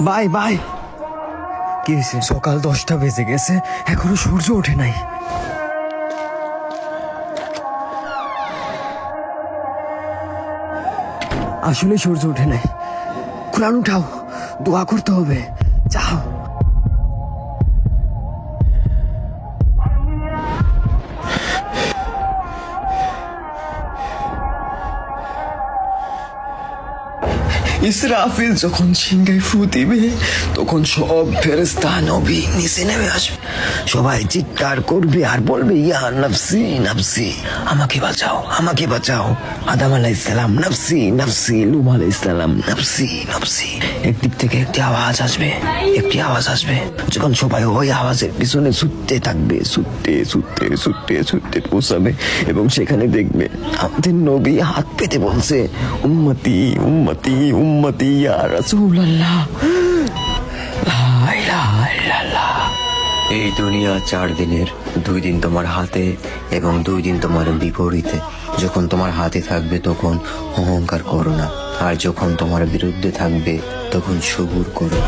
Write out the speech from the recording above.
Bye bye. কি হয়েছে? সকাল দশটা বেজে গেছে। এখনও সূর্য ওঠে নাই। আসলে সূর্য ওঠে নাই। কোরআন উঠাও। দোয়া করতে হবে। যাও। ইসরাফিল যখন সিংহায় ফু দিবে, তখন সব ফেরেস্তা নবী নিচে নেমে আসবে। সবাই চিৎকার করবে আর বলবে, ইয়া নফসি নফসি, আমাকে বাঁচাও আমাকে বাঁচাও। আদাম আলাইসালাম নফসি নফসি। লুম আলাইসালাম নফসি নফসি। একদিক থেকে একটি আওয়াজ আসবে, একটি আওয়াজ আসবে। যখন সবাই ওই আওয়াজের পিছনে ছুটতে থাকবে, ছুটতে ছুটতে ছুটতে ছুটতে পৌঁছাবে এবং সেখানে দেখবে আমাদের নবী হাত পেতে বলছে উম্মতি উম্মতি। উম্মতি ইয়া রাসূলুল্লাহ। লা এই দুনিয়া চার দিনের, দুই দিন তোমার হাতে এবং দুই দিন তোমার বিপরীতে। যখন তোমার হাতে থাকবে তখন অহংকার করো না, আর যখন তোমার বিরুদ্ধে থাকবে তখন সবুর করো।